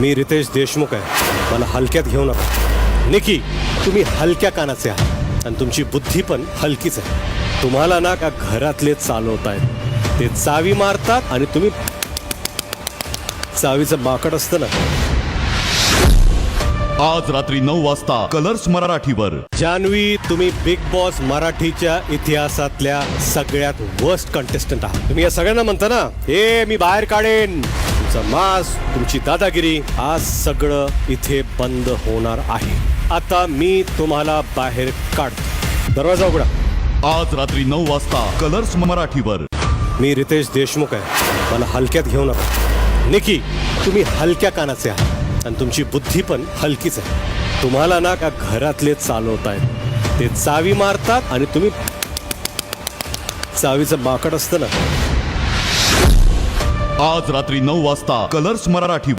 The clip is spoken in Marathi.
मी रितेश देशमुख आहे. मला हलक्यात घेऊ नका. निकी तुम्ही हलक्या कानाचे आहात. आणि तुमची बुद्धी पण हलकीच आहे. तुम्हाला ना का घरातले चालवत आहेत ते चावी मारतात आणि तुम्ही चावीचं बाकड असतं ना. आज रात्री नऊ वाजता कलर्स मराठीवर. जान्हवी तुम्ही बिग बॉस मराठीच्या इतिहासातल्या सगळ्यात वर्स्ट कंटेस्टंट आहात. तुम्ही या सगळ्यांना म्हणता ना हे मी बाहेर काढेन. तुमचा मास तुमची दादागिरी आज सगळं इथे बंद होणार आहे. आता मी तुम्हाला बाहेर काढतो. दरवाजा उघडा. आज रात्री नऊ वाजता कलर्स मराठीवर. मी रितेश देशमुख आहे. मला हलक्यात घेऊ नका. निकी तुम्ही हलक्या कानाचे आहात. आणि तुमची बुद्धी पण हलकीच आहे. तुम्हाला ना का घरातले चालवत आहेत ते चावी मारतात आणि तुम्ही चावीचं बाकड असतं ना आज रात्री नऊ वाजता कलर्स मराठी